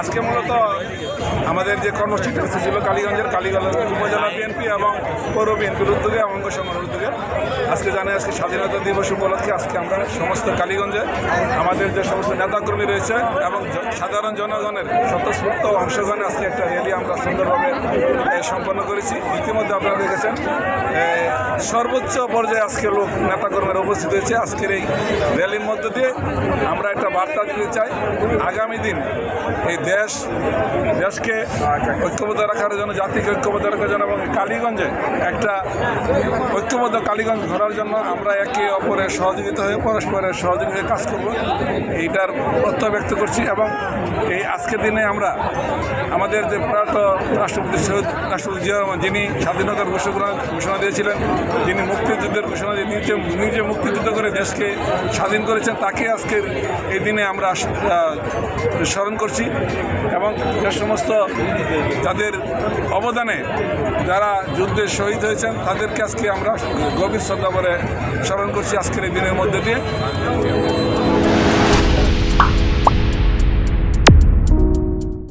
আজকে মূলত আমাদের যে কর্মসূচিটা এসেছিল কালীগঞ্জের কালীগঞ্জের উপজেলা বিএনপি এবং পৌর বিএনপির উদ্যোগে এবং সংগঠনের উদ্যোগে। আজকে জানে আজকে স্বাধীনতা দিবস উপলক্ষে আজকে আমরা সমস্ত কালীগঞ্জে আমাদের যে সমস্ত নেতাকর্মী রয়েছে এবং সাধারণ জনগণের স্বতঃস্ফূর্ত অংশগ্রহণে আজকে একটা র্যালি আমরা সুন্দরভাবে সম্পন্ন করেছি। ইতিমধ্যে আপনারা দেখেছেন সর্বোচ্চ পর্যায়ে আজকে লোক নেতাকর্মীরা উপস্থিত হয়েছে। আজকের এই র্যালির মধ্য দিয়ে আমরা একটা বার্তা দিতে চাই। আগামী দিন এই দেশ, দেশকে ঐক্যবদ্ধ রাখার জন্য, জাতিকে ঐক্যবদ্ধ রাখার জন্য এবং কালীগঞ্জে একটা ঐক্যবদ্ধ কালীগঞ্জ ধরার জন্য আমরা একে অপরের সহযোগিতা হয়ে পরস্পরের সহযোগিতায় কাজ করব। এইটার প্রত্যয় ব্যক্ত করছি এবং এই আজকের দিনে আমরা আমাদের যে প্রয়াত রাষ্ট্রপতি শহীদ রাষ্ট্রপতি জিয়া রহমান, যিনি স্বাধীনতার ঘোষণা ঘোষণা দিয়েছিলেন, যিনি মুক্তিযুদ্ধের ঘোষণা দিয়ে নিজে নিজে মুক্তিযুদ্ধ করে দেশকে স্বাধীন করেছেন, তাকে আজকের এই দিনে আমরা স্মরণ করছি এবং যে সমস্ত যাদের অবদানে যারা যুদ্ধে শহীদ হয়েছেন, তাদেরকে আজকে আমরা গভীর শ্রদ্ধা করে স্মরণ করছি আজকের এই দিনের মধ্যে দিয়ে।